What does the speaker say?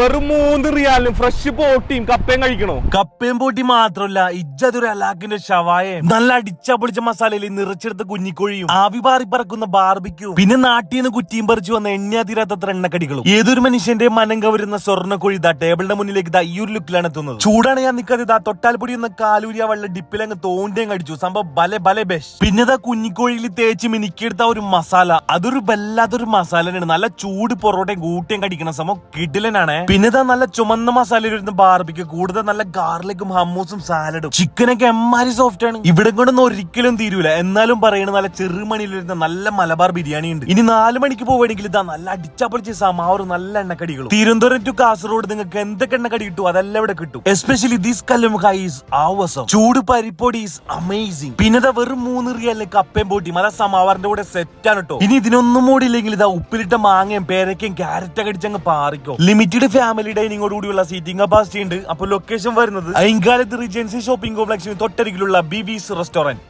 വെറും മൂന്ന് റിയാലിനും ഫ്രഷ് പോട്ടിയും കപ്പയും കഴിക്കണോ? കപ്പയും പോട്ടി മാത്രമല്ല ഇജ്ജതൊരു അലാഖിന്റെ ഷവായയും നല്ല അടിച്ച പൊളിച്ച മസാലയിൽ നിറച്ചെടുത്ത കുഞ്ഞിക്കോഴിയും ആവി പാറി പറക്കുന്ന ബാർബിക്യൂ പിന്നെ നാട്ടിൽ നിന്ന് കുറ്റിയും പറിച്ചു വന്ന എണ്ണ തീരാത്തത്ര എണ്ണക്കടികളും. ഏതൊരു മനുഷ്യന്റെ മനം കവരുന്ന സ്വർണ കോഴി ഇതാ ടേബിളിന്റെ മുന്നിലേക്ക് ഇതാ ഈ ഒരു ലുക്കിലാണ് എത്തുന്നത്. ചൂടാണ് ഞാൻ നിൽക്കാതെ ഇതാ തൊട്ടാൽ പൊടി എന്ന കാലൂരിയ വെള്ള ഡിപ്പിലങ്ങ് തോണ്ടിയും അടിച്ചു സംഭവം ബലെ ബലെ ബെഷ്. പിന്നെ ഇതാ കുഞ്ഞിക്കോഴിയിൽ തേച്ച് മിനിക്കെടുത്ത ഒരു മസാല അതൊരു വല്ലാത്തൊരു മസാല തന്നെയാണ് നല്ല ചൂട് പൊറോട്ടയും കൂട്ടിയും കടിക്കണ സംഭവം കിടിലനാണ്. പിന്നെ ഇതാ നല്ല ചുമന്ന മസാല വരുന്ന ബാർബിക്ക് കൂടുതൽ നല്ല ഗാർലിക്കും ഹമ്മൂസും സാലഡും ചിക്കനൊക്കെ എമ്മാരി സോഫ്റ്റ് ആണ്. ഇവിടെ കൊണ്ടൊന്നും ഒരിക്കലും തീരൂല. എന്നാലും പറയണ നല്ല ചെറുമണിയിൽ വരുന്ന നല്ല മലബാർ ബിരിയാണി ഉണ്ട്. ഇനി നാല് മണിക്ക് പോവുകയാണെങ്കിൽ ഇതാ നല്ല അടിച്ചപ്പൊളിച്ച സമാവറും നല്ല എണ്ണക്കടികളും. തിരുവനന്തപുരം ടു കാസർഗോഡ് നിങ്ങൾക്ക് എന്തൊക്കെ എണ്ണക്കടി കിട്ടും? അതെല്ലാം ഇവിടെ കിട്ടും. എസ്പെഷ്യലി ദീസ് കല്ലുമുഖൈസ് ആവസം ചൂട് പരിപ്പൊടി ഈസ് അമേസിംഗ് പിന്നെ വെറും മൂന്ന് റിയലിന് കപ്പയും പോട്ടിയും. അതാ സമാവറിന്റെ കൂടെ സെറ്റ് ആണ് കേട്ടോ ഇനി ഇതിനൊന്നും മൂടിയില്ലെങ്കിൽ ഇതാ ഉപ്പിലിട്ട മാങ്ങയും പേരക്കയും ക്യാരറ്റ് അടിച്ചങ്ങ് പാറിക്കോ. ലിമിറ്റഡ് ഫാമിലി ഡൈനിങ്ങോട് കൂടിയുള്ള സീറ്റിംഗ് കപ്പാസിറ്റി ഉണ്ട് അപ്പോൾ ലൊക്കേഷൻ വരുന്നത് ഐങ്കാലത്ത് റീജൻസി ഷോപ്പിംഗ് കോംപ്ലക്സിന് തൊട്ടരികിലുള്ള ബി റെസ്റ്റോറന്റ്